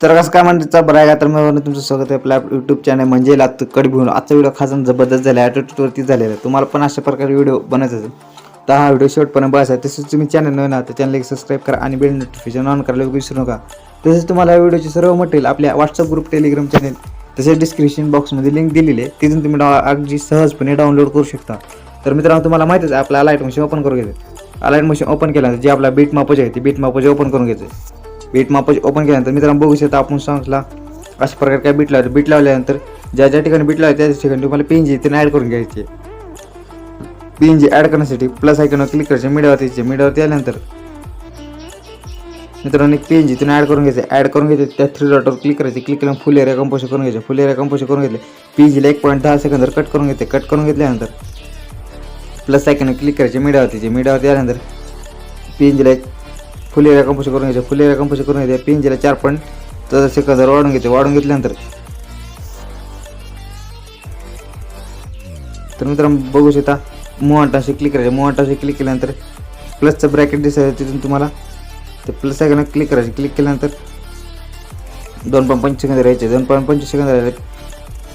तर कसं काय म्हणतात बरं आहे का? तर मी तुमचं स्वागत आहे आपल्या यूट्यूब चॅनल म्हणजे लात कडी घेऊन. आजचा व्हिडिओ खासन जबरदस्त झाला आहे ॲटिट्यूडवरती झालेला आहे. तुम्हाला पण अशा प्रकारे व्हिडिओ बनायचा असेल तर हा व्हिडिओ शेवटपर्यंत बघायचा आहे. तसेच तुम्ही चॅनल नवीन आहात तर चॅनल सबस्क्राईब करा आणि बेल नोटिफिकेशन ऑन करायला विसरू नका. तसेच तुम्हाला या सर्व मटेरियल आपल्या व्हॉट्सअप ग्रुप टेलिग्राम चॅनल तसेच डिस्क्रिप्शन बॉक्समध्ये लिंक दिलेली आहे. तिथून तुम्ही डाव अगदी सहजपणे डाउनलोड करू शकता. तर मित्रांनो तुम्हाला माहितीच आहे आपला अलाईट मशीन ओपन करून घ्यायचं अलाईट मशीन ओपन केल्यानंतर जे आपला बीट मापज आहे ते बीट मापज ओपन करून घ्यायचं बीट मापाची ओपन केल्यानंतर मित्रांनो बघू शकता आपण सांगला अशा प्रकारे काय बीट लावतो बीट लावल्यानंतर ज्या ज्या ठिकाणी बीट लावतो त्या ठिकाणी तुम्हाला पिन जी ॲड करून घ्यायची. पिन जी ॲड करण्यासाठी प्लस आयकॉनवर क्लिक करायचे मीडियावरती यायचे. मीडियावरती आल्यानंतर मित्रांनो एक पेन जी तिने ॲड करून घ्यायचं. ॲड करून घ्यायचे त्या थ्री डॉटवर क्लिक करायचे. क्लिक केल्यावर फुल एरिया कंपोज करून घ्यायचे. फुल एरिया कंपोज करून घेतले. पी जीला एक पॉईंट दहा सेकंदवर कट करून घेते कट करून घेतल्यानंतर प्लस आयकॉनवर क्लिक करायचे मीडियावरतीचे मीडियावरती आल्यानंतर पी जीला एक फुल एरिया कंपोज करून घ्यायचे. फुल एरिया कंपोज करून घ्यायचे. पी चार पॉईंट चौदा सेकंदवर वाढून घेते. वाढून घेतल्यानंतर. तर मित्रांनो बघू शकता मोहंटाशी क्लिक करायचे. मोहंटाशी क्लिक केल्यानंतर प्लसचं ब्रॅकेट दिसायचं तिथून तुम्हाला. ते प्लस आहे क्लिक करायचे. क्लिक केल्यानंतर दोन पॉईंट पंचवीस सेकंद राहायचे. दोन पॉईंट पंचवीस सेकंद राहिले.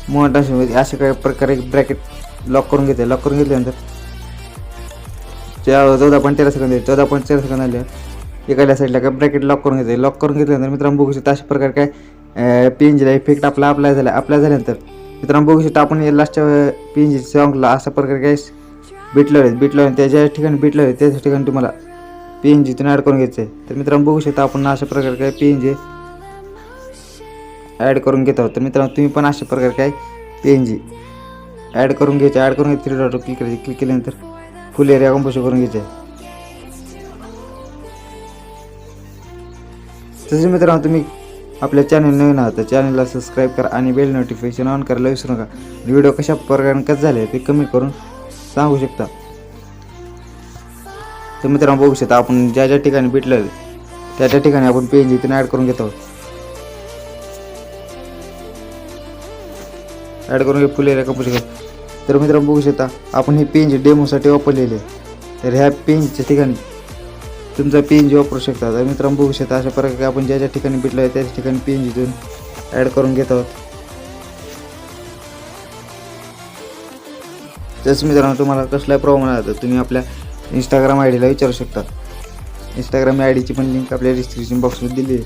मोहंटाशी अशा काही प्रकारे ब्रॅकेट लॉक करून घेते. लॉक करून घेतल्यानंतर त्या चौदा पॉईंट तेरा सेकंद चौदा पॉईंट तेरा सेकंद आले. एखाद्या साईडला काय ब्रॅकेट लॉक करून घ्यायचं लॉक करून घेतल्यानंतर मित्रांनो बघू शकता अशा प्रकारे काय पेंजला इफेक्ट आपला अप्लाय झाला अप्लाय झाल्यानंतर मित्रांनो बघू शकता आपण लास्टच्या पेंज सॉंगला अशा प्रकारे काय बीट लावले बीट लावले त्या ज्या ठिकाणी बीट लावले त्या ठिकाणी तुम्हाला पी एन जीतून ॲड करून घ्यायचं आहे तर मित्रांनो बघू शकता आपण अशा प्रकारे काय पी एन जी ॲड करून घेत आहोत. तर मित्रांनो तुम्ही पण अशा प्रकारे काय पी एन जी ॲड करून घ्यायचं. ॲड करून घ्यायचं थ्री डॉट क्लिक करायचे. क्लिक केल्यानंतर फुल एरिया कंपोज करून घ्यायचं. आहे तसेच मित्रांनो तुम्ही आपल्या चॅनल नवीन आहात तर चॅनलला सबस्क्राईब करा आणि बेल नोटिफिकेशन ऑन करायला विसरू नका. व्हिडिओ कशा प्रकारे कसं झाले ते कमी करून सांगू शकता. तर मित्रांनो बघू शकता आपण ज्या ज्या ठिकाणी भेटलं त्या त्या ठिकाणी आपण पेन जिथून ॲड करून घेतो. ॲड करून घे फुले कंपोज तर मित्रांनो बघू शकता आपण हे पी एन जी डेमोसाठी वापरलेले आहे. तर ह्या पेंजच्या ठिकाणी तुमचा पेन जी वापरू शकता. तर मित्रांनो बघू शकता अशा प्रकारे आपण ज्या ज्या ठिकाणी भेटलं आहे त्याच ठिकाणी प एन जीतून ॲड करून घेत आहोत. तसं मित्रांनो तुम्हाला कसलाही प्रॉब्लेम आला तर तुम्ही आपल्या इंस्टाग्राम आय डीला विचारू शकता. इंस्टाग्राम आय डीची पण लिंक आपल्या डिस्क्रिप्शन बॉक्समध्ये दिली आहे.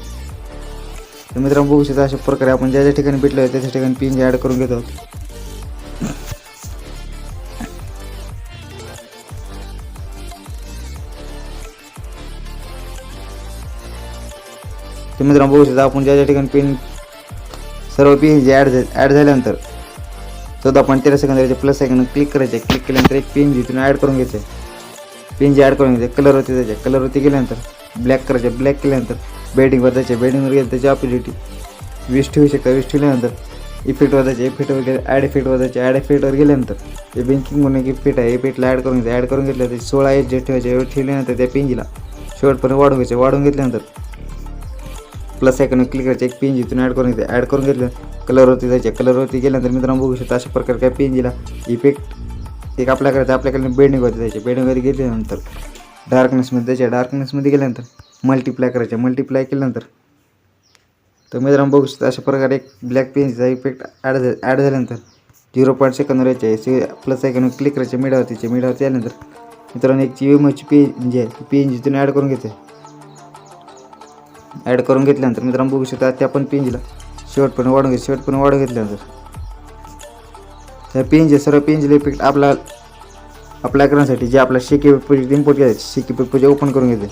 तर मित्रांनो बघू शकता अशा प्रकारे आपण ज्या ज्या ठिकाणी भेटलो आहे त्या ठिकाणी पिन ॲड करून घेत आहोत. तर मित्रांनो बघू शकता आपण ज्या ज्या ठिकाणी पिन सर्व पिन जे ॲड ॲड झाल्यानंतर चौदा पॉईंट तेरा सेकंद प्लस सेकंड क्लिक करायचे. क्लिक केल्यानंतर एक पिन जिथून ॲड करून घ्यायचं. पिन जे ॲड करून घ्यायचे कलरवरती जायचे. कलरवरती गेल्यानंतर ब्लॅक करायचे. ब्लॅक केल्यानंतर बेडिंगवर जायचे. बेडिंगवर गेलं त्याची ऑपॉर्च्युनिटी वीस ठेवू शकता. वीस ठेवल्यानंतर इफेक्टवर जायचे. इफेक्टवर गेले ॲड इफेक्टवर जायचे. ॲड इफेक्टवर गेल्यानंतर ते बँकिंग म्हणून एक इफेक्ट आहे. इफेक्टला ॲड करून घ्यायचं. ॲड करून घेतलं सोळा एच जे ठेवायचे. ठेवल्यानंतर त्या पिंजीला शेवटपर्यंत वाढून घ्यायचे. वाढून घेतल्यानंतर प्लस आयकॉन क्लिक करायचे एक पेन जिथून ॲड करून घेते ॲड करून घेतलं. कलरवरती जायचे कलरवरती गेल्यानंतर मित्रांनो बघू शकता अशा प्रकारे काय पेन इफेक्ट एक आपल्या करायचं आपल्याकडे बेडिंगवरती जायचे. बेडिंगवरती गेल्यानंतर डार्कनेसमध्ये जायचे. डार्कनेसमध्ये गेल्यानंतर मल्टिप्लाय करायचे. मल्टिप्लाय केल्यानंतर तर मित्रांनो बघू शकता अशा प्रकारे एक ब्लॅक पेनचा इफेक्ट ॲड झा ॲड झाल्यानंतर झिरो पॉईंट सेकंदवर यायचे. सी प्लस आयकॉन क्लिक करायचे. मिडावरतीचे मिडावरती आल्यानंतर मित्रांनो एक जी पी पेन जी आहे. पेन जिथून ॲड करून घेते ॲड करून घेतल्यानंतर मित्रांनो बघू शकता त्या पण पेंजला. शेवटपर्यंत वाढून घेत शेवटपर्यंत वाढून घेतल्यानंतर. त्या पेंज सर्व पेंजला इफेक्ट आपला अप्लाय करण्यासाठी जे आपला शेकी प्रोजेक्ट इम्पोर्ट केले शेकी प्रोजेक्ट ओपन करून घेते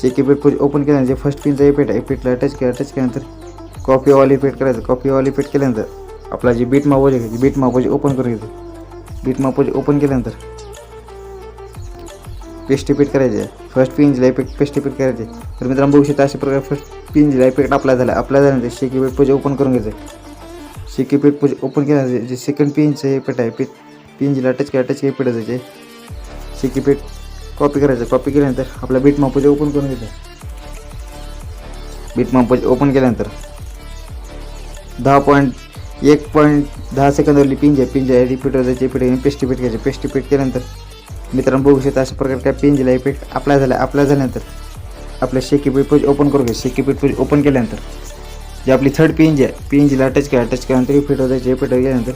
शेकी प्रोजेक्ट ओपन केल्यानंतर जे फर्स्ट पिनचा इफेक्ट आहे इफेक्टला टच केला टच केल्यानंतर कॉपी ऑल इफेक्ट करायचं. कॉपी ऑल इफेक्ट केल्यानंतर आपला जे बीट मापोज आहे बीट मापोज ओपन करून घेते बीट मापोज ओपन केल्यानंतर पेस्ट इफेक्ट करायचे. फर्स्ट पिंजला इफेक्ट पेस्ट इफेक्ट करायचे. तर मित्रांनो बघू शकता अशा प्रकारे फर्स्ट पिंजला इफेक्ट अप्लाय झाला. अप्लाय झाल्यानंतर शेकी पेट पूजा ओपन करून घ्यायचं. शेकी पेट पूजा ओपन केल्यानंतर जे सेकंड पिंजचं पेट आहे पीठ पिंजला टच केला टच के पेट जायचे शेकी पेट कॉपी करायचं. कॉपी केल्यानंतर आपला बीट मापूजा ओपन करून घ्यायचं. बीट मापूजा ओपन केल्यानंतर दहा पॉईंट एक पॉईंट दहा सेकंदवरली पिंज आहे पिंज आहे रिपीटर जायचे पेट पेस्ट इफेक्ट घ्यायचे पेस्ट केल्यानंतर मित्रांनो बघू शकता अशा प्रकारे काय पेंजला इफेक्ट अप्लाय झाला अप्लाय झाल्यानंतर आपल्या शेकी पेज ओपन करू घ्या शेकी पेज ओपन केल्यानंतर जे आपली थर्ड पी एन जी आहे पी एन जीला टच करा टच केल्यानंतर इफेक्ट होतायचे इफेक्ट केल्यानंतर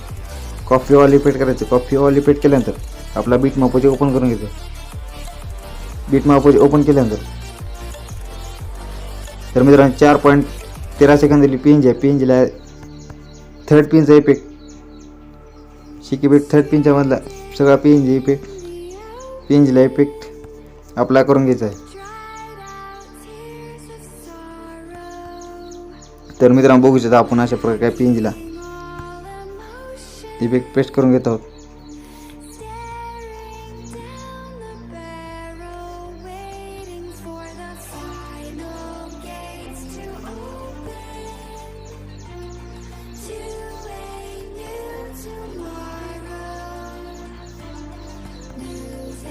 कॉफी ऑल इफेक्ट करायचं कॉफी ऑल इफेक्ट केल्यानंतर आपला बीट मापोजी ओपन करून घ्यायचं. बीट मापोजी ओपन केल्यानंतर तर मित्रांनो चार पॉईंट तेरा सेकंदली पी एन जी आहे. पी एन जीला थर्ड पिनचा इफेक्ट शिकी बीट थर्ड पिनच्या मधला सगळा पी एन जी इफेक्ट पिंजला इफेक्ट अप्लाय करून घ्यायचा आहे. तर मित्रांनो बघू शकता आपण अशा प्रकारे पिंजला. इफेक्ट पेस्ट करून घेत आहोत.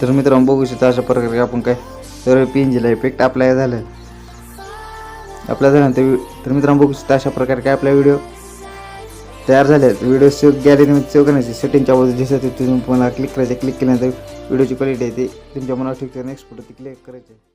तर मित्रांनो बघू शकता अशा प्रकारे आपण काय सर्व पी एन जीला इफेक्ट अप्लाय झालं. अप्लाय झाल्यानंतर तर मित्रांनो बघू शकता अशा प्रकारे काय आपला व्हिडिओ तयार झाले व्हिडिओ सेव गॅलरीमध्ये सेव्ह करण्याचे सेटिंगच्या बाजू दिसत आहे तुम्ही मला क्लिक करायचे क्लिक केल्यानंतर व्हिडिओची क्वालिटी आहे ती तुमच्या मनावर ठीक नेक्स्ट फोटो ते क्लिक करायचे